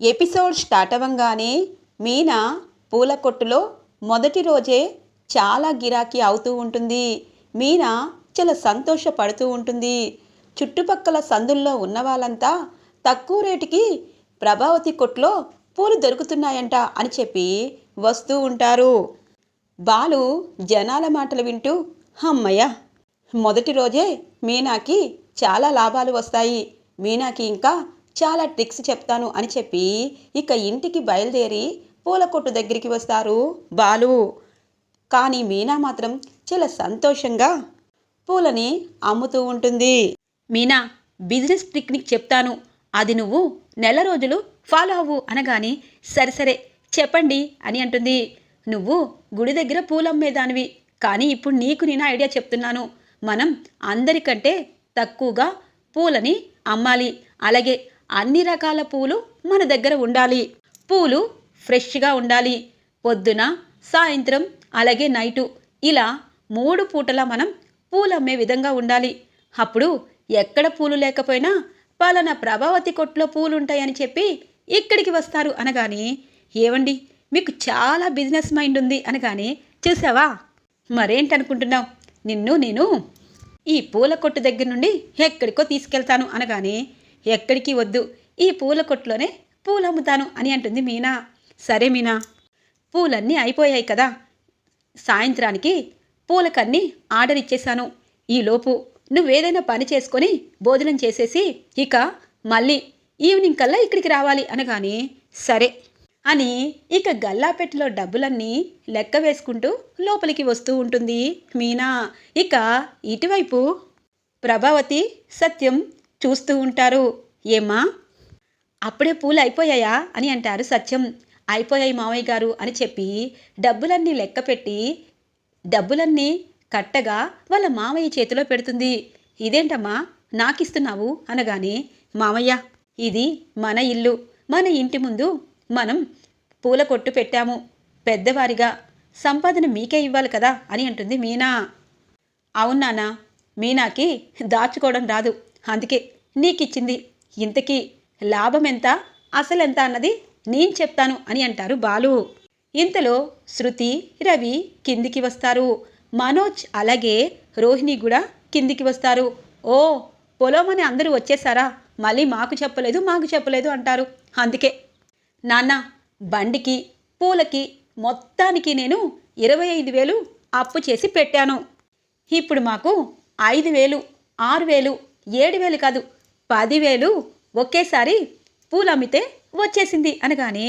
Episode start అవ్వంగానే Meena పూల కొట్టులో మొదటి రోజే చాలా గిరాకీ అవుతూ ఉంటుంది. మీనా చాలా సంతోషపడుతూ ఉంటుంది. చుట్టుపక్కల సందుల్లో ఉన్న వాళ్ళంతా తక్కువ రేటుకి ప్రభావతి కొట్లో పూలు దొరుకుతున్నాయంట అని చెప్పి వస్తూ ఉంటారు. బాలు జనాల మాటలు వింటూ అమ్మయ్య మొదటి రోజే మీనాకి చాలా లాభాలు వస్తాయి. మీనాకి ఇంకా చాలా ట్రిక్స్ చెప్తాను అని చెప్పి ఇక ఇంటికి బయలుదేరి పూల కొట్టు దగ్గరికి వస్తారు బాలు. కానీ మీనా మాత్రం చాలా సంతోషంగా పూలని అమ్ముతూ ఉంటుంది. మీనా బిజినెస్ ట్రిక్ చెప్తాను. అది నువ్వు నెల రోజులు ఫాలో అవ్వు అనగాని సరే సరే చెప్పండి అని అంటుంది. నువ్వు గుడి దగ్గర పూలమ్మేదానివి కానీ ఇప్పుడు నీకు నేను ఐడియా చెప్తున్నాను. మనం అందరికంటే తక్కువగా పూలని అమ్మాలి. అలాగే అన్ని రకాల పూలు మన దగ్గర ఉండాలి. పూలు ఫ్రెష్గా ఉండాలి. పొద్దున సాయంత్రం అలాగే నైటు ఇలా మూడు పూటలా మనం పూలు అమ్మే విధంగా ఉండాలి. అప్పుడు ఎక్కడ పూలు లేకపోయినా పలానా ప్రభావతి కొట్లో పూలు ఉంటాయని చెప్పి ఇక్కడికి వస్తారు అనగాని ఏవండి మీకు చాలా బిజినెస్ మైండ్ ఉంది అనగాని చూసావా? మరేంటనుకుంటున్నావు? నిన్ను నేను ఈ పూల కొట్టు దగ్గర నుండి ఎక్కడికో తీసుకెళ్తాను అనగాని ఎక్కడికి వద్దు. ఈ పూల కొట్టులోనే పూలు అమ్ముతాను అని అంటుంది మీనా. సరే మీనా. పూలన్నీ అయిపోయాయి కదా. సాయంత్రానికి పూలకన్నీ ఆర్డర్ ఇచ్చేశాను. ఈలోపు నువ్వేదైనా పని చేసుకొని భోజనం చేసేసి ఇక మళ్ళీ ఈవినింగ్ కల్లా ఇక్కడికి రావాలి అనగాని సరే అని ఇక గల్లాపెట్టెలో డబ్బులన్నీ లెక్క వేసుకుంటూ లోపలికి వస్తూ ఉంటుంది మీనా. ఇక ఇటువైపు ప్రభావతి సత్యం చూస్తూ ఉంటారు. ఏమ్మా? అప్పుడే పూలు అయిపోయాయా? అని అంటారు సత్యం. అయిపోయాయి మావయ్య గారు అని చెప్పి డబ్బులన్నీ లెక్క పెట్టి డబ్బులన్నీ కట్టగా వాళ్ళ మామయ్య చేతిలో పెడుతుంది. ఇదేంటమ్మా? నాకిస్తున్నావు అనగానే మామయ్య ఇది మన ఇల్లు. మన ఇంటి ముందు మనం పూల కొట్టు పెట్టాము. పెద్దవారిగా. సంపాదన మీకే ఇవ్వాలి కదా? అని అంటుంది మీనా. అవునానా మీనాకి దాచుకోవడం రాదు. అందుకే నీకిచ్చింది. ఇంతకీ లాభం ఎంత అసలెంత అన్నది నేను చెప్తాను అని అంటారు బాలు. ఇంతలో శృతి రవి కిందికి వస్తారు. మనోజ్ అలాగే రోహిణి కూడా కిందికి వస్తారు. ఓ పొలం అని అందరూ వచ్చేసారా? మళ్ళీ మాకు చెప్పలేదు మాకు చెప్పలేదు అంటారు. అందుకే. నాన్న బండికి పూలకి మొత్తానికి నేను ఇరవై ఐదు వేలు అప్పు చేసి పెట్టాను. ఇప్పుడు మాకు ఐదు వేలు ఆరు వేలు ఏడు వేలు కాదు. పదివేలు ఒకేసారి పూలు అమ్మితే వచ్చేసింది అనగానే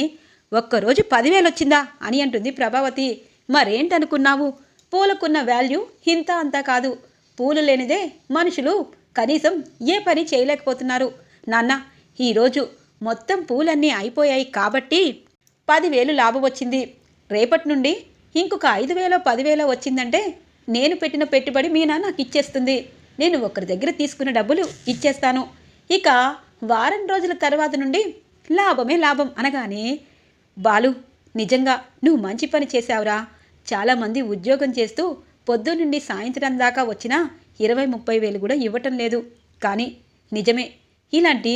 ఒక్కరోజు పదివేలు వచ్చిందా అని అంటుంది ప్రభావతి. మరేంటనుకున్నావు? పూలకున్న వాల్యూ ఇంత అంతా కాదు. పూలు లేనిదే మనుషులు కనీసం ఏ పని చేయలేకపోతున్నారు. నాన్న ఈరోజు మొత్తం పూలన్నీ అయిపోయాయి కాబట్టి పదివేలు లాభం వచ్చింది. రేపటి నుండి ఇంకొక ఐదు వేలో పదివేలో వచ్చిందంటే నేను పెట్టిన పెట్టుబడి మీ నాన్న నాకు ఇచ్చేస్తుంది. నేను ఒకరి దగ్గర తీసుకున్న డబ్బులు ఇచ్చేస్తాను. ఇక వారం రోజుల తర్వాత నుండి లాభమే లాభం అనగానే బాలు నిజంగా నువ్వు మంచి పని చేశావురా. చాలామంది ఉద్యోగం చేస్తూ పొద్దున్నుండి సాయంత్రం దాకా వచ్చినా ఇరవై ముప్పై వేలు కూడా ఇవ్వటం లేదు. కానీ నిజమే ఇలాంటి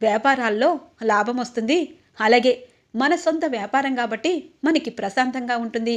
వ్యాపారాల్లో లాభం వస్తుంది. అలాగే మన సొంత వ్యాపారం కాబట్టి మనకి ప్రశాంతంగా ఉంటుంది.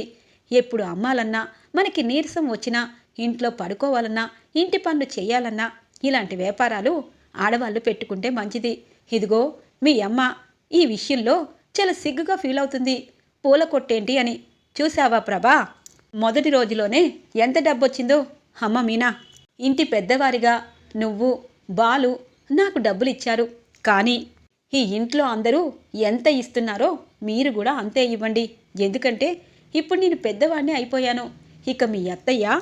ఎప్పుడు అమ్మాలన్నా మనకి నీరసం వచ్చినా ఇంట్లో పడుకోవాలన్నా ఇంటి పనులు చేయాలన్నా ఇలాంటి వ్యాపారాలు ఆడవాళ్ళు పెట్టుకుంటే మంచిది. ఇదిగో మీ అమ్మ ఈ విషయంలో చాలా సిగ్గుగా ఫీల్ అవుతుంది. పూల కొట్టేంటి అని. చూసావా ప్రభా? మొదటి రోజులోనే ఎంత డబ్బొచ్చిందో? అమ్మ మీనా ఇంటి పెద్దవారిగా నువ్వు బాలు నాకు డబ్బులు ఇచ్చారు. కానీ ఈ ఇంట్లో అందరూ ఎంత ఇస్తున్నారో మీరు కూడా అంతే ఇవ్వండి. ఎందుకంటే ఇప్పుడు నేను పెద్దవాడిని అయిపోయాను. ఇక మీ అత్తయ్య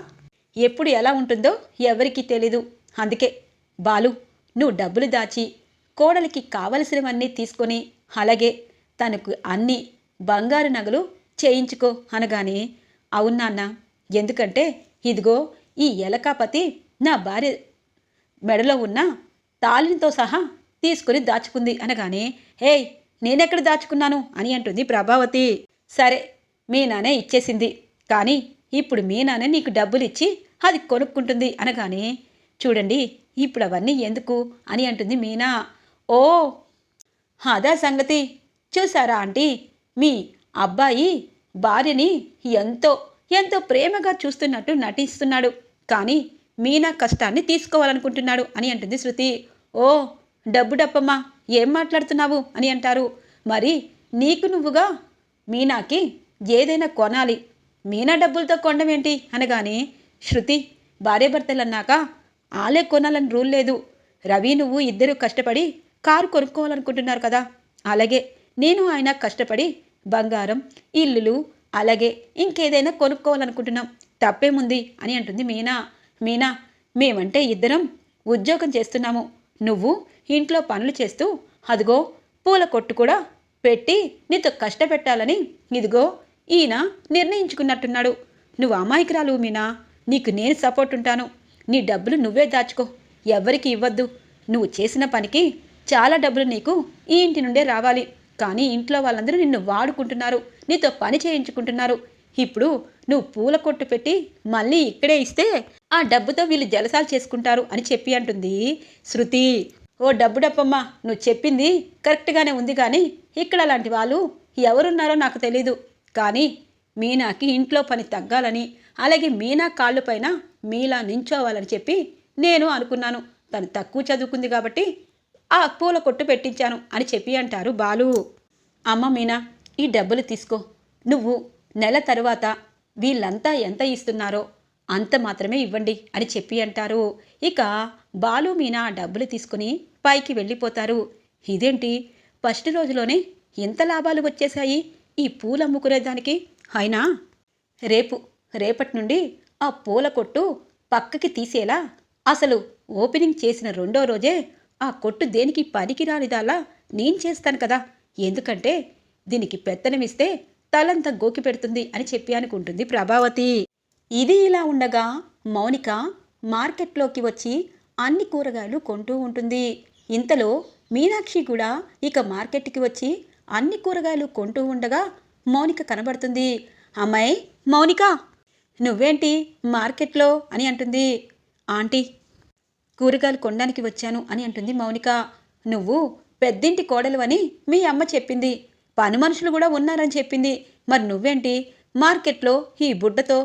ఎప్పుడు ఎలా ఉంటుందో ఎవరికీ తెలీదు. అందుకే బాలు నువ్వు డబ్బులు దాచి కోడలికి కావలసినవన్నీ తీసుకొని అలాగే తనకు అన్ని బంగారు నగలు చేయించుకో అనగానే అవునాన్న ఎందుకంటే ఇదిగో ఈ ఎలకాపతి నా భార్య మెడలో ఉన్న తాళినితో సహా తీసుకుని దాచుకుంది అనగానే హేయ్ నేనెక్కడ దాచుకున్నాను? అని అంటుంది ప్రభావతి. సరే మీ నానే ఇచ్చేసింది కానీ ఇప్పుడు మీ నాన్న నీకు డబ్బులు ఇచ్చి అది కొనుక్కుంటుంది అనగానే చూడండి ఇప్పుడు అవన్నీ ఎందుకు? అని అంటుంది మీనా. ఓ అదా సంగతి. చూసారా ఆంటీ? మీ అబ్బాయి భార్యని ఎంతో ఎంతో ప్రేమగా చూస్తున్నట్టు నటిస్తున్నాడు. కానీ మీనా కష్టాన్ని తీసుకోవాలనుకుంటున్నాడు అని అంటుంది శృతి. ఓ డబ్బు డబ్బమ్మా ఏం మాట్లాడుతున్నావు? అని అంటారు. మరి నీకు నువ్వుగా మీనాకి ఏదైనా కొనాలి. మీనా డబ్బులతో కొనడం అనగానే శృతి భార్యాభర్తలు అన్నాక ఆలే కొనాలని రూల్ లేదు. రవి నువ్వు ఇద్దరు కష్టపడి కారు కొనుక్కోవాలనుకుంటున్నారు కదా. అలాగే నేను ఆయన కష్టపడి బంగారం ఇల్లులు అలాగే ఇంకేదైనా కొనుక్కోవాలనుకుంటున్నాం. తప్పేముంది అని అంటుంది మీనా. మీనా మేమంటే ఇద్దరం ఉద్యోగం చేస్తున్నాము. నువ్వు ఇంట్లో పనులు చేస్తూ అదిగో పూల కొట్టు కూడా పెట్టి నీతో కష్టపెట్టాలని ఇదిగో ఈయన నిర్ణయించుకున్నట్టున్నాడు. నువ్వు అమాయకురాలు మీనా. నీకు నేను సపోర్ట్ ఉంటాను. నీ డబ్బులు నువ్వే దాచుకో. ఎవరికి ఇవ్వద్దు. నువ్వు చేసిన పనికి చాలా డబ్బులు నీకు ఈ ఇంటి నుండే రావాలి. కానీ ఇంట్లో వాళ్ళందరూ నిన్ను వాడుకుంటున్నారు. నీతో పని చేయించుకుంటున్నారు. ఇప్పుడు నువ్వు పూల కొట్టు పెట్టి మళ్ళీ ఇక్కడే ఇస్తే ఆ డబ్బుతో వీళ్ళు జలసాలు చేసుకుంటారు అని చెప్పి అంటుంది శృతి. ఓ డబ్బు డబ్బమ్మా నువ్వు చెప్పింది కరెక్ట్గానే ఉంది కానీ ఇక్కడ అలాంటి వాళ్ళు ఎవరున్నారో నాకు తెలీదు. కానీ మీనాకి ఇంట్లో పని తగ్గాలని అలాగే మీనా కాళ్ళు పైన మీలా నించోవాలని చెప్పి నేను అనుకున్నాను. తను తక్కువ చదువుకుంది కాబట్టి ఆ పూల కొట్టు పెట్టించాను అని చెప్పి అంటారు బాలు. అమ్మ మీనా ఈ డబ్బులు తీసుకో. నువ్వు నెల తరువాత వీళ్ళంతా ఎంత ఇస్తున్నారో అంత మాత్రమే ఇవ్వండి అని చెప్పి అంటారు. ఇక బాలు మీనా డబ్బులు తీసుకుని పైకి వెళ్ళిపోతారు. ఇదేంటి? ఫస్ట్ రోజులోనే ఎంత లాభాలు వచ్చేశాయి ఈ పూలు అమ్ముకునేదానికి? అయినా రేపు రేపటి నుండి ఆ పూల కొట్టు పక్కకి తీసేలా అసలు ఓపెనింగ్ చేసిన రెండో రోజే ఆ కొట్టు దేనికి పనికిరానిదాలా నేను చేస్తాను కదా. ఎందుకంటే దీనికి పెత్తనమిస్తే తలంతా గోకి పెడుతుంది అని చెప్పి అనుకుంటుంది ప్రభావతి. ఇది ఇలా ఉండగా మౌనిక మార్కెట్లోకి వచ్చి అన్ని కూరగాయలు కొంటూ ఉంటుంది. ఇంతలో మీనాక్షి కూడా ఇక మార్కెట్కి వచ్చి అన్ని కూరగాయలు కొంటూ ఉండగా మౌనిక కనబడుతుంది. అమ్మాయి మౌనిక! నువ్వేంటి మార్కెట్లో అని అంటుంది. ఆంటీ కూరగాయలు కొనడానికి వచ్చాను అని అంటుంది మౌనిక. నువ్వు పెద్దింటి కోడలు అని మీ అమ్మ చెప్పింది. పని మనుషులు కూడా ఉన్నారని చెప్పింది. మరి నువ్వేంటి మార్కెట్లో ఈ బుడ్డతో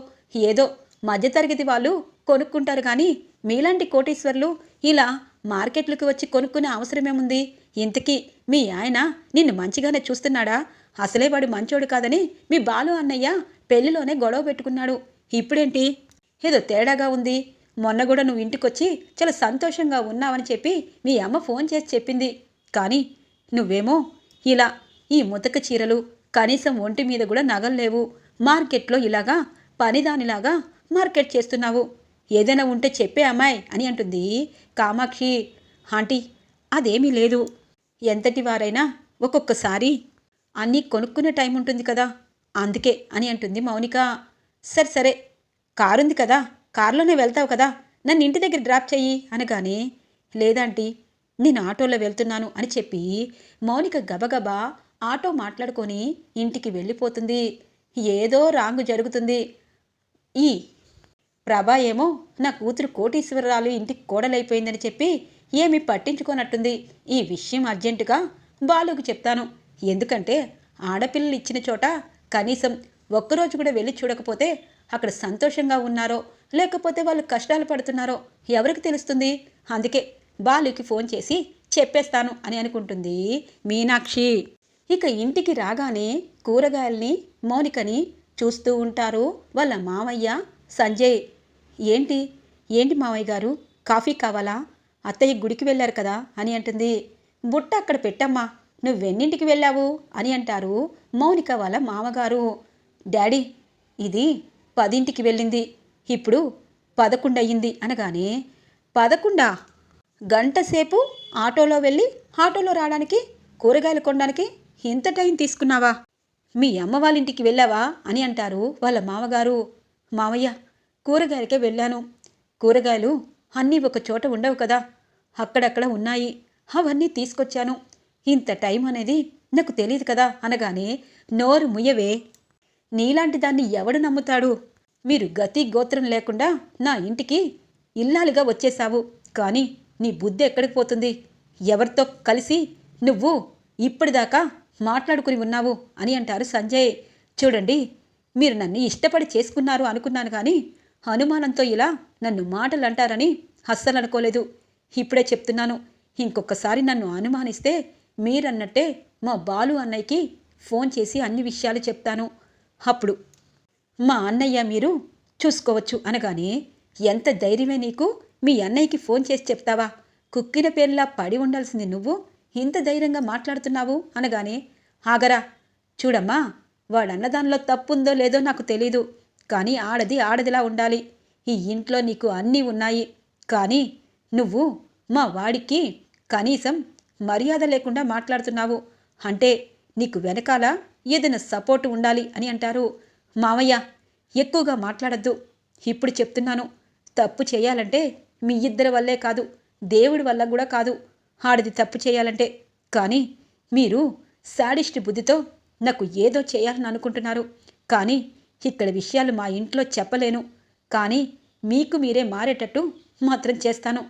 ఏదో మధ్యతరగతి వాళ్ళు కొనుక్కుంటారు కానీ మీలాంటి కోటీశ్వర్లు ఇలా మార్కెట్లకు వచ్చి కొనుక్కునే అవసరమేముంది? ఇంతకీ మీ ఆయన నిన్ను మంచిగానే చూస్తున్నాడా? అసలే వాడు మంచోడు కాదని మీ బాలు అన్నయ్య పెళ్ళిలోనే గొడవ పెట్టుకున్నాడు. ఇప్పుడేంటి? ఏదో తేడాగా ఉంది. మొన్న కూడా నువ్వు ఇంటికొచ్చి చాలా సంతోషంగా ఉన్నావని చెప్పి మీ అమ్మ ఫోన్ చేసి చెప్పింది. కానీ నువ్వేమో ఇలా ఈ ముతక చీరలు కనీసం ఒంటి మీద కూడా నగలు లేవు. మార్కెట్లో ఇలాగా పనిదానిలాగా మార్కెట్ చేస్తున్నావు. ఏదైనా ఉంటే చెప్పే అమ్మాయి అని అంటుంది కామాక్షి. ఆంటీ అదేమీ లేదు. ఎంతటి వారైనా ఒక్కొక్కసారి అన్నీ కొనుక్కునే టైం ఉంటుంది కదా. అందుకే అని అంటుంది మౌనిక. సరే సరే. కారుంది కదా. కారులోనే వెళ్తావు కదా. నన్ను ఇంటి దగ్గర డ్రాప్ చెయ్యి అనగానే లేదంటీ నేను ఆటోలో వెళ్తున్నాను అని చెప్పి మౌనిక గబగబా ఆటో మాట్లాడుకొని ఇంటికి వెళ్ళిపోతుంది. ఏదో రాంగు జరుగుతుంది. ఈ ప్రభా ఏమో నా కూతురు కోటీశ్వరరాలు ఇంటికి కోడలైపోయిందని చెప్పి ఏమి పట్టించుకోనట్టుంది. ఈ విషయం అర్జెంటుగా బాలుకు చెప్తాను. ఎందుకంటే ఆడపిల్లలు ఇచ్చిన చోట కనీసం ఒక్కరోజు కూడా వెళ్ళి చూడకపోతే అక్కడ సంతోషంగా ఉన్నారో లేకపోతే వాళ్ళు కష్టాలు పడుతున్నారో ఎవరికి తెలుస్తుంది? అందుకే బాలుకి ఫోన్ చేసి చెప్పేస్తాను అని అనుకుంటుంది మీనాక్షి. ఇక ఇంటికి రాగానే కూరగాయల్ని మౌనికని చూస్తూ ఉంటారు వాళ్ళ మామయ్య సంజయ్. ఏంటి? ఏంటి మావయ్య గారు? కాఫీ కావాలా? అత్తయ్య గుడికి వెళ్ళారు కదా అని అంటుంది. బుట్ట అక్కడ పెట్టమ్మా నువ్వెన్నింటికి వెళ్ళావు? అని అంటారు మౌనిక వాళ్ళ మామగారు. డాడీ ఇది పదింటికి వెళ్ళింది. ఇప్పుడు పదకొండు అయ్యింది అనగానే పదకొండా? గంటసేపు ఆటోలో వెళ్ళి ఆటోలో రావడానికి కూరగాయలు కొనడానికి ఇంత టైం తీసుకున్నావా? మీ అమ్మ వాళ్ళ ఇంటికి వెళ్ళావా అని అంటారు వాళ్ళ మామగారు. మామయ్య కూరగాయలకే వెళ్ళాను. కూరగాయలు అన్నీ ఒక చోట ఉండవు కదా. అక్కడక్కడ ఉన్నాయి. అవన్నీ తీసుకొచ్చాను. ఇంత టైం అనేది నాకు తెలియదు కదా అనగానే నోరు ముయ్యవే. నీలాంటి దాన్ని ఎవడు నమ్ముతాడు? మీరు గతి గోత్రం లేకుండా నా ఇంటికి ఇల్లాలుగా వచ్చేశావు. కానీ నీ బుద్ధి ఎక్కడికి పోతుంది? ఎవరితో కలిసి నువ్వు ఇప్పటిదాకా మాట్లాడుకుని ఉన్నావు అని అంటారు సంజయ్. చూడండి మీరు నన్ను ఇష్టపడి చేసుకున్నారు అనుకున్నాను కానీ అనుమానంతో ఇలా నన్ను మాటలు అంటారని అస్సలు అనుకోలేదు. ఇప్పుడే చెప్తున్నాను ఇంకొకసారి నన్ను అనుమానిస్తే మీరన్నట్టే మా బాలు అన్నయ్యకి ఫోన్ చేసి అన్ని విషయాలు చెప్తాను. అప్పుడు మా అన్నయ్య మీరు చూసుకోవచ్చు అనగానే ఎంత ధైర్యమే నీకు? మీ అన్నయ్యకి ఫోన్ చేసి చెప్తావా? కుక్కిన పేర్లా పడి ఉండాల్సింది నువ్వు? ఇంత ధైర్యంగా మాట్లాడుతున్నావు? అనగానే ఆగరా చూడమ్మా వాడన్న దానిలో తప్పుందో లేదో నాకు తెలీదు. కానీ ఆడది ఆడదిలా ఉండాలి. ఈ ఇంట్లో నీకు అన్నీ ఉన్నాయి. కానీ నువ్వు మా వాడికి కనీసం మర్యాద లేకుండా మాట్లాడుతున్నావు. అంటే నీకు వెనకాల ఏదైనా సపోర్ట్ ఉండాలి అని అంటారు. మావయ్య ఎక్కువగా మాట్లాడద్దు. ఇప్పుడు చెప్తున్నాను. తప్పు చేయాలంటే మీ ఇద్దరి వల్లే కాదు దేవుడి వల్ల కూడా కాదు. ఆడిది తప్పు చేయాలంటే. కానీ మీరు శాడిస్ట్ బుద్ధితో నాకు ఏదో చేయాలని అనుకుంటున్నారు. కానీ ఇక్కడ విషయాలు మా ఇంట్లో చెప్పలేను. కానీ మీకు మీరే మారేటట్టు మాత్రం చేస్తాను.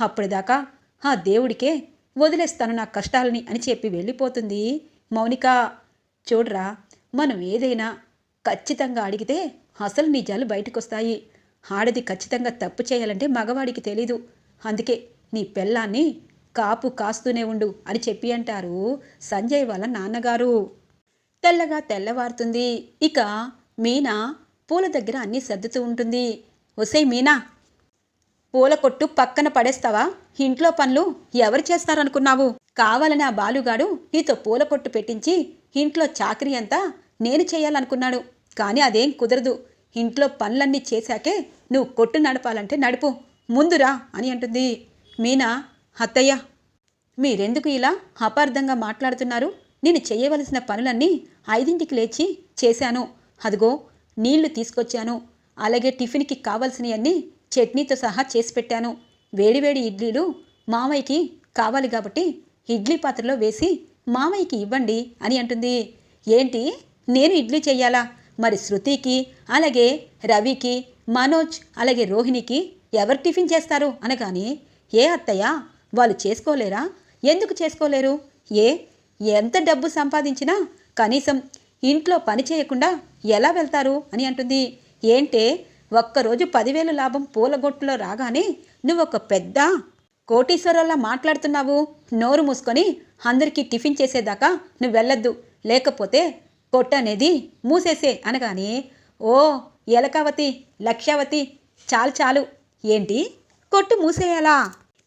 అప్పటిదాకా ఆ దేవుడికే వదిలేస్తాను నా కష్టాలని అని చెప్పి వెళ్ళిపోతుంది మౌనిక. చూడరా మనం ఏదైనా ఖచ్చితంగా అడిగితే అసలు నిజాలు బయటకొస్తాయి. ఆడది ఖచ్చితంగా తప్పు చేయాలంటే మగవాడికి తెలీదు. అందుకే నీ పెళ్ళాన్ని కాపు కాస్తూనే ఉండు అని చెప్పి అంటారు సంజయ్ వాళ్ళ నాన్నగారు. తెల్లగా తెల్లవారుతుంది. ఇక మీనా పూల దగ్గర అన్నీ సర్దుతూ ఉంటుంది. ఒసే మీనా పూల కొట్టు పక్కన పడేస్తావా? ఇంట్లో పనులు ఎవరు చేస్తారనుకున్నావు? కావాలని ఆ బాలుగాడు నీతో పూల కొట్టు పెట్టించి ఇంట్లో చాకరీ అంతా నేను చేయాలనుకున్నాడు. కానీ అదేం కుదరదు. ఇంట్లో పనులన్నీ చేశాకే నువ్వు కొట్టు నడపాలంటే నడుపు. ముందురా అని అంటుంది. మీనా అత్తయ్య మీరెందుకు ఇలా అపార్థంగా మాట్లాడుతున్నారు? నేను చేయవలసిన పనులన్నీ ఐదింటికి లేచి చేశాను. అదిగో నీళ్ళు తీసుకొచ్చాను. అలాగే టిఫిన్కి కావలసినవన్నీ చట్నీతో సహా చేసి పెట్టాను. వేడివేడి ఇడ్లీలు మామయ్యకి కావాలి కాబట్టి ఇడ్లీ పాత్రలో వేసి మామయ్యకి ఇవ్వండి అని అంటుంది. ఏంటి? నేను ఇడ్లీ చేయాలా మరి శృతికి అలాగే రవికి మనోజ్ అలాగే రోహిణికి ఎవరు టిఫిన్ చేస్తారు అనగాని ఏ అత్తయ్య వాళ్ళు చేసుకోలేరా? ఎందుకు చేసుకోలేరు? ఏ? ఎంత డబ్బు సంపాదించినా కనీసం ఇంట్లో పని చేయకుండా ఎలా వెళ్తారు అని అంటుంది. ఏంటే? ఒక్కరోజు పదివేలు లాభం పూలగొట్టులో రాగానే నువ్వు ఒక పెద్ద కోటీశ్వరల్లా మాట్లాడుతున్నావు? నోరు మూసుకొని అందరికీ టిఫిన్ చేసేదాకా నువ్వు వెళ్ళొద్దు. లేకపోతే కొట్టు అనేది మూసేసే అనగానే ఓ ఎలకావతి లక్ష్యావతి చాలు చాలు. ఏంటి? కొట్టు మూసేయాలా?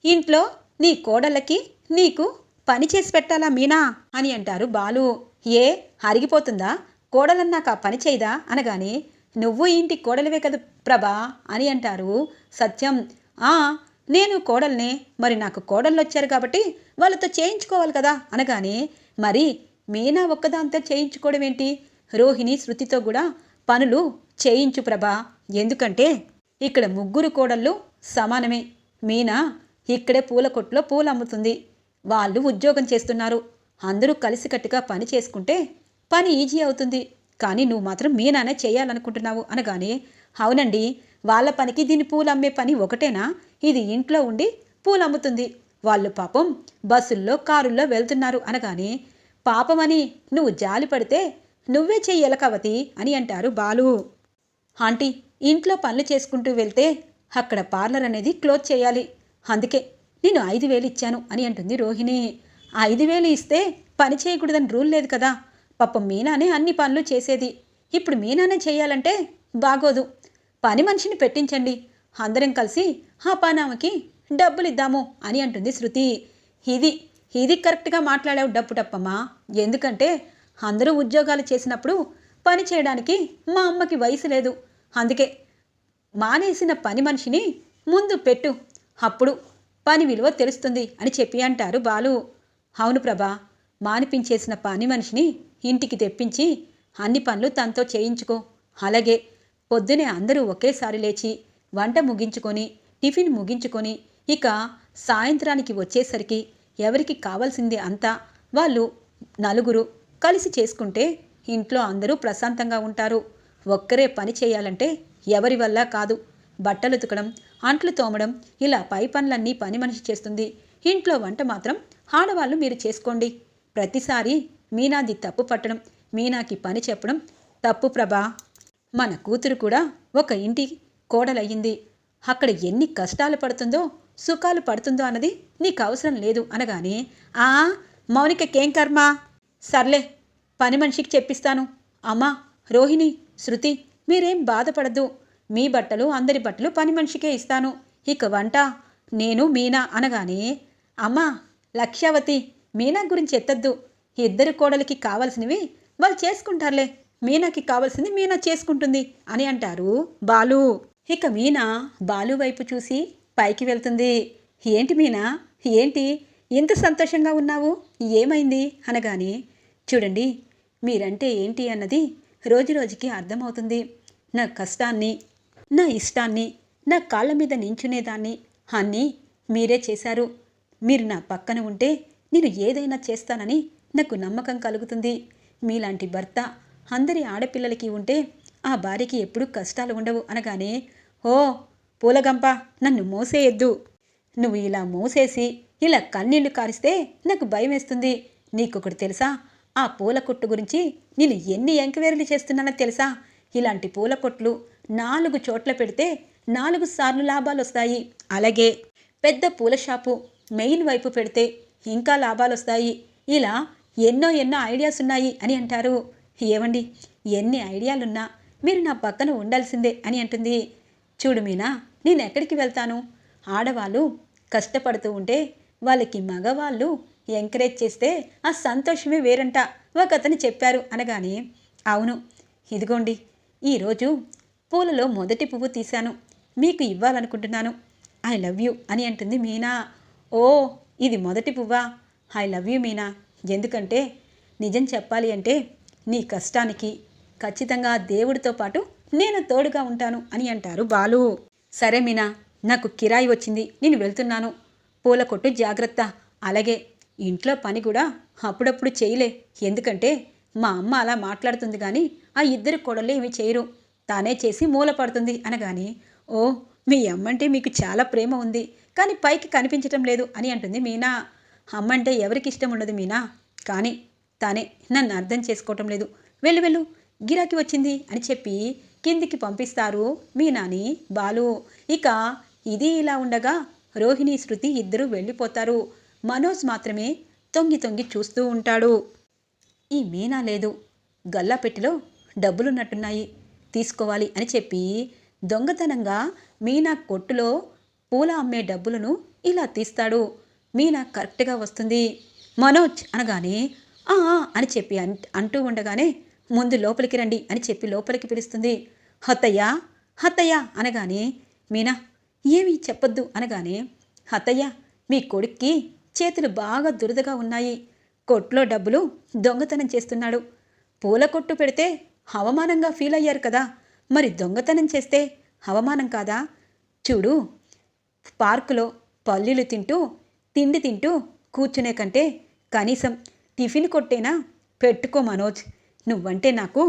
ఇంట్లో నీ కోడళ్ళకి నీకు పని చేసి పెట్టాలా మీనా? అని అంటారు బాలు. ఏ? అరిగిపోతుందా? కోడలన్నాక పని చేయదా? అనగానే నువ్వు ఇంటి కోడలివే కదా ప్రభా అని అంటారు సత్యం. ఆ నేను కోడల్నే మరి నాకు కోడళ్ళు వచ్చారు కాబట్టి వాళ్ళతో చేయించుకోవాలి కదా అనగానే మరి మీనా ఒక్కదాంతో చేయించుకోవడం ఏంటి? రోహిణి శృతితో కూడా పనులు చేయించు ప్రభా. ఎందుకంటే ఇక్కడ ముగ్గురు కోడళ్ళు సమానమే. మీనా ఇక్కడే పూల కొట్లో పూలు అమ్ముతుంది. వాళ్ళు ఉద్యోగం చేస్తున్నారు. అందరూ కలిసికట్టుగా పని చేసుకుంటే పని ఈజీ అవుతుంది. కానీ నువ్వు మాత్రం మీనానే చేయాలనుకుంటున్నావు అనగానే అవునండి వాళ్ళ పనికి దీని పూలు అమ్మే పని ఒకటేనా? ఇది ఇంట్లో ఉండి పూలు అమ్ముతుంది. వాళ్ళు పాపం బస్సుల్లో కారుల్లో వెళ్తున్నారు అనగానే పాపమని నువ్వు జాలి పడితే నువ్వే చెయ్యలకవతి అని అంటారు బాలు. ఆంటీ ఇంట్లో పనులు చేసుకుంటూ వెళ్తే అక్కడ పార్లర్ అనేది క్లోజ్ చేయాలి. అందుకే నేను ఐదు వేలు ఇచ్చాను అని అంటుంది రోహిణి. ఐదు వేలు ఇస్తే పని చేయకూడదని రూల్ లేదు కదా. పాపం మీనానే అన్ని పనులు చేసేది. ఇప్పుడు మీనానే చేయాలంటే బాగోదు. పని మనిషిని పెట్టించండి. అందరం కలిసి ఆ పానామకి డబ్బులు ఇద్దాము అని అంటుంది శృతి. ఇది ఇది కరెక్ట్గా మాట్లాడావు డప్పు టప్పమ్మా. ఎందుకంటే అందరూ ఉద్యోగాలు చేసినప్పుడు పని చేయడానికి మా అమ్మకి వయసు లేదు. అందుకే మానేసిన పని మనిషిని ముందు పెట్టు. అప్పుడు పని విలువ తెలుస్తుంది అని చెప్పి అంటారు బాలు. అవును ప్రభా మానిపించేసిన పని మనిషిని ఇంటికి తెప్పించి అన్ని పనులు తనతో చేయించుకో. అలాగే పొద్దునే అందరూ ఒకేసారి లేచి వంట ముగించుకొని టిఫిన్ ముగించుకొని ఇక సాయంత్రానికి వచ్చేసరికి ఎవరికి కావాల్సింది అంతా వాళ్ళు నలుగురు కలిసి చేసుకుంటే ఇంట్లో అందరూ ప్రశాంతంగా ఉంటారు. ఒక్కరే పని చేయాలంటే ఎవరి వల్ల కాదు. బట్టలు ఉతకడం అంట్లు తోమడం ఇలా పై పనులన్నీ పని మనిషి చేస్తుంది. ఇంట్లో వంట మాత్రం ఆడవాళ్ళు మీరు చేసుకోండి. ప్రతిసారి మీనాది తప్పు పట్టడం మీనాకి పని చెప్పడం తప్పు ప్రభా. మన కూతురు కూడా ఒక ఇంటి కోడలయ్యింది. అక్కడ ఎన్ని కష్టాలు పడుతుందో సుఖాలు పడుతుందో అన్నది నీకు అవసరం లేదు అనగానే ఆ మౌనికకేం కర్మ? సర్లే పని మనిషికి చెప్పిస్తాను. అమ్మా రోహిణి శృతి మీరేం బాధపడద్దు. మీ బట్టలు అందరి బట్టలు పని మనిషికే ఇస్తాను. ఇక వంట నేను మీనా అనగానే అమ్మా లక్ష్యావతి మీనా గురించి ఎత్తద్దు. ఇద్దరు కోడలికి కావలసినవి వాళ్ళు చేసుకుంటారులే. మీనాకి కావాల్సింది మీనా చేసుకుంటుంది అని అంటారు బాలు. ఇక మీనా బాలు వైపు చూసి పైకి వెళ్తుంది. ఏంటి మీనా? ఏంటి? ఇంత సంతోషంగా ఉన్నావు? ఏమైంది? అనగానే చూడండి మీరంటే ఏంటి అన్నది రోజు రోజుకి అర్థమవుతుంది. నా కష్టాన్ని నా ఇష్టాన్ని నా కాళ్ళ మీద నించునేదాన్ని అన్నీ మీరే చేశారు. మీరు నా పక్కన ఉంటే నేను ఏదైనా చేస్తానని నాకు నమ్మకం కలుగుతుంది. మీలాంటి భర్త అందరి ఆడపిల్లలకి ఉంటే ఆ భార్యకి ఎప్పుడూ కష్టాలు ఉండవు అనగానే ఓ పూలగంప నన్ను మోసేయొద్దు. నువ్వు ఇలా మోసేసి ఇలా కన్నీళ్ళు కారిస్తే నాకు భయం వేస్తుంది నీకొకటి తెలుసా? ఆ పూల కొట్టు గురించి నేను ఎన్ని ఎంక్వైరీలు చేస్తున్నానో తెలుసా? ఇలాంటి పూల కొట్లు నాలుగు చోట్ల పెడితే నాలుగు సార్లు లాభాలు వస్తాయి. అలాగే పెద్ద పూల షాపు మెయిన్ వైపు పెడితే ఇంకా లాభాలు వస్తాయి. ఇలా ఎన్నో ఎన్నో ఐడియాస్ ఉన్నాయి అని అంటారు. ఏమండి ఎన్ని ఐడియాలున్నా మీరు నా పక్కన ఉండాల్సిందే అని అంటుంది. చూడు మీనా నేను ఎక్కడికి వెళ్తాను? ఆడవాళ్ళు కష్టపడుతూ ఉంటే వాళ్ళకి మగవాళ్ళు ఎంకరేజ్ చేస్తే ఆ సంతోషమే వేరంట. ఒక అతను చెప్పారు అనగానే అవును ఇదిగోండి ఈరోజు పూలలో మొదటి పువ్వు తీశాను. మీకు ఇవ్వాలనుకుంటున్నాను. ఐ లవ్ యూ అని అంటుంది మీనా. ఓ ఇది మొదటి పువ్వా? I love you Meena. ఎందుకంటే నిజం చెప్పాలి అంటే నీ కష్టానికి ఖచ్చితంగా దేవుడితో పాటు నేను తోడుగా ఉంటాను అని అంటారు బాలు. సరే మీనా నాకు కిరాయి వచ్చింది నేను వెళ్తున్నాను. పూల కొట్టు జాగ్రత్త. అలాగే ఇంట్లో పని కూడా అప్పుడప్పుడు చేయలే. ఎందుకంటే మా అమ్మ అలా మాట్లాడుతుంది కానీ ఆ ఇద్దరు కొడలు ఇవి చేయరు. తానే చేసి మూల పడుతుంది అనగాని ఓ మీ అమ్మంటే మీకు చాలా ప్రేమ ఉంది. కానీ పైకి కనిపించటం లేదు అని అంటుంది మీనా. అమ్మంటే ఎవరికి ఇష్టం ఉండదు మీనా. కానీ తానే నన్ను అర్థం చేసుకోవటం లేదు. వెళ్ళు వెళ్ళు. గిరాకీ వచ్చింది అని చెప్పి కిందికి పంపిస్తారు మీ నాని బాలు. ఇక ఇది ఇలా ఉండగా రోహిణి శృతి ఇద్దరూ వెళ్ళిపోతారు. మనోజ్ మాత్రమే తొంగి తొంగి చూస్తూ ఉంటాడు. ఈ మీనా లేదు. గల్లాపెట్టిలో డబ్బులున్నట్టున్నాయి. తీసుకోవాలి అని చెప్పి దొంగతనంగా మీనా కొట్టులో పూల అమ్మే డబ్బులను ఇలా తీస్తాడు. మీనా కరెక్ట్గా వస్తుంది. మనోజ్ అనగానే "ఆ, అని చెప్పి అన్- అంటూ ఉండగానే ముందు లోపలికి రండి అని చెప్పి లోపలికి పిలుస్తుంది. హత్తయ్య హత్తయ్య అనగానే మీనా ఏమీ చెప్పొద్దు. అనగానే హత్తయ్య మీ కొడుక్కి చేతులు బాగా దురదగా ఉన్నాయి. కొట్లో డబ్బులు దొంగతనం చేస్తున్నాడు. పూల కొట్టు పెడితే అవమానంగా ఫీల్ అయ్యారు కదా. మరి దొంగతనం చేస్తే అవమానం కాదా? చూడు పార్కులో పల్లీలు తింటూ తిండి తింటూ కూర్చునే కంటే కనీసం టిఫిన్ కొట్టేనా? పెట్టుకో మనోజ్. నువ్వంటే నాకు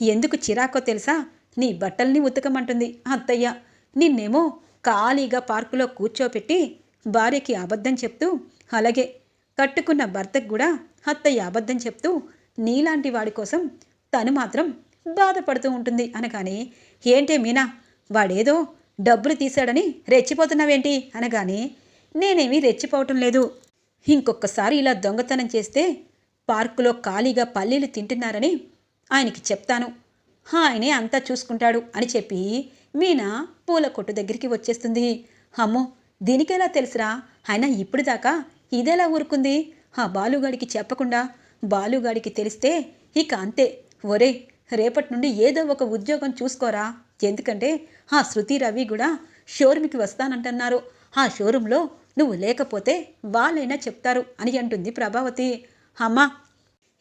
ఎందుకు చిరాకో తెలుసా? నీ బట్టల్ని ఉతకమంటుంది అత్తయ్య. నిన్నేమో ఖాళీగా పార్కులో కూర్చోపెట్టి భార్యకి అబద్ధం చెప్తూ అలాగే కట్టుకున్న భర్తకు కూడా అత్తయ్య అబద్ధం చెప్తూ నీలాంటి వాడి కోసం తను మాత్రం బాధపడుతూ ఉంటుంది అనగానే ఏంటే మీనా వాడేదో డబ్బులు తీశాడని రెచ్చిపోతున్నావేంటి? అనగానే నేనేమీ రెచ్చిపోవటం లేదు. ఇంకొకసారి ఇలా దొంగతనం చేస్తే పార్కులో ఖాళీగా పల్లీలు తింటున్నారని ఆయనకి చెప్తాను. ఆయనే అంతా చూసుకుంటాడు అని చెప్పి మీనా పూల కొట్టు దగ్గరికి వచ్చేస్తుంది. అమ్మో దీనికెలా తెలుసురా? ఆయన ఇప్పుడు దాకా ఇదెలా ఊరుకుంది? ఆ బాలుగాడికి చెప్పకుండా బాలుగాడికి తెలిస్తే ఇక అంతే. ఒరే రేపటి నుండి ఏదో ఒక ఉద్యోగం చూసుకోరా? ఎందుకంటే ఆ శృతి రవి కూడా షోరూమ్కి వస్తానంటున్నారు. ఆ షోరూంలో నువ్వు లేకపోతే వాళ్ళైనా చెప్తారు అని అంటుంది ప్రభావతి. అమ్మా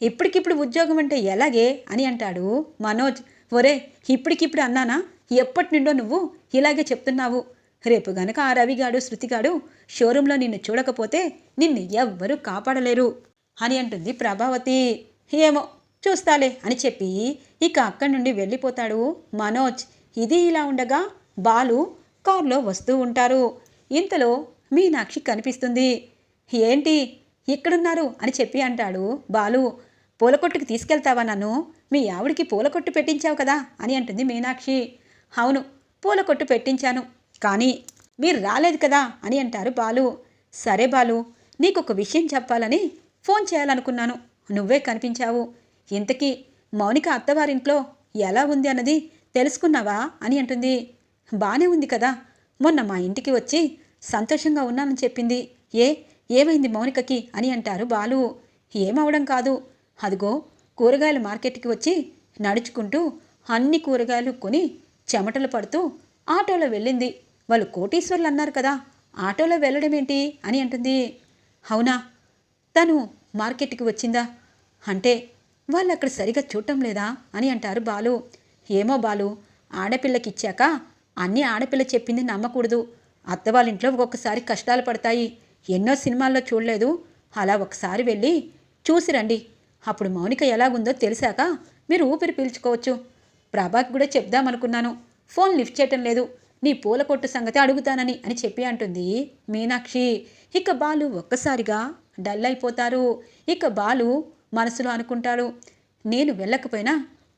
ఇప్పటికిప్పుడు ఉద్యోగం అంటే ఎలాగే అని అంటాడు మనోజ్. ఒరే ఇప్పటికిప్పుడు అన్నానా? ఎప్పటి నుండో నువ్వు ఇలాగే చెప్తున్నావు. రేపు గనక ఆ రవిగాడు శృతిగాడు షోరూంలో నిన్ను చూడకపోతే నిన్ను ఎవ్వరూ కాపాడలేరు అని అంటుంది ప్రభావతి. ఏమో చూస్తాలే అని చెప్పి ఇక అక్కడి నుండి వెళ్ళిపోతాడు మనోజ్. ఇది ఇలా ఉండగా బాలు కారులో వస్తూ ఉంటారు. ఇంతలో మీనాక్షి కనిపిస్తుంది. ఏంటి? ఇక్కడున్నారు అని చెప్పి అంటాడు. బాలు పూలకొట్టుకు తీసుకెళ్తావా నన్ను? మీ ఆవిడికి పూల కొట్టు పెట్టించావు కదా? అని అంటుంది మీనాక్షి. అవును పూల కొట్టు పెట్టించాను. కానీ మీరు రాలేదు కదా? అని అంటారు బాలు. సరే బాలు నీకు ఒక విషయం చెప్పాలని ఫోన్ చేయాలనుకున్నాను. నువ్వే కనిపించావు. ఇంతకీ మౌనిక అత్తవారింట్లో ఎలా ఉంది అన్నది తెలుసుకున్నావా? అని అంటుంది. బానే ఉంది కదా. మొన్న మా ఇంటికి వచ్చి సంతోషంగా ఉన్నానని చెప్పింది. ఏ ఏమైంది మౌనికకి అని అంటారు బాలు. ఏమవడం కాదు. అదిగో కూరగాయల మార్కెట్కి వచ్చి నడుచుకుంటూ అన్ని కూరగాయలు కొని చెమటలు పడుతూ ఆటోలో వెళ్ళింది. వాళ్ళు కోటీశ్వర్లు అన్నారు కదా ఆటోలో వెళ్ళడం ఏంటి అని అంటుంది. అవునా? తను మార్కెట్కి వచ్చిందా? అంటే వాళ్ళు అక్కడ సరిగా చూడటం లేదా అని అంటారు బాలు. ఏమో బాలు ఆడపిల్లకి ఇచ్చాక అన్నీ ఆడపిల్ల చెప్పింది నమ్మకూడదు. అత్త వాళ్ళ ఇంట్లో ఒక్కొక్కసారి కష్టాలు పడతాయి. ఎన్నో సినిమాల్లో చూడలేదు. అలా ఒకసారి వెళ్ళి చూసి రండి. అప్పుడు మౌనిక ఎలాగుందో తెలిసాక మీరు ఊపిరి పీల్చుకోవచ్చు. ప్రభాకి కూడా చెప్దామనుకున్నాను. ఫోన్ లిఫ్ట్ చేయటం లేదు. నీ పూల కొట్టు సంగతి అడుగుతానని అని చెప్పి అంటుంది మీనాక్షి. ఇక బాలు ఒక్కసారిగా డల్ అయిపోతారు. ఇక బాలు మనసులో అనుకుంటాడు. నేను వెళ్ళకపోయినా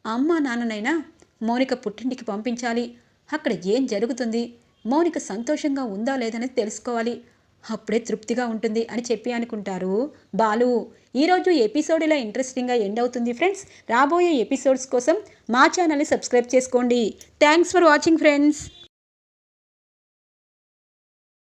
అమ్మా నాన్ననైనా మౌనిక పుట్టింటికి పంపించాలి. అక్కడ ఏం జరుగుతుంది? మౌనిక సంతోషంగా ఉందా లేదనేది తెలుసుకోవాలి. అప్పుడే తృప్తిగా ఉంటుంది అని చెప్పి అనుకుంటారు. బాలు ఈరోజు ఎపిసోడ్ ఇలా ఇంట్రెస్టింగ్గా ఎండ్ అవుతుంది ఫ్రెండ్స్ రాబోయే ఎపిసోడ్స్ కోసం మా ఛానల్ని సబ్స్క్రైబ్ చేసుకోండి. Thanks for watching friends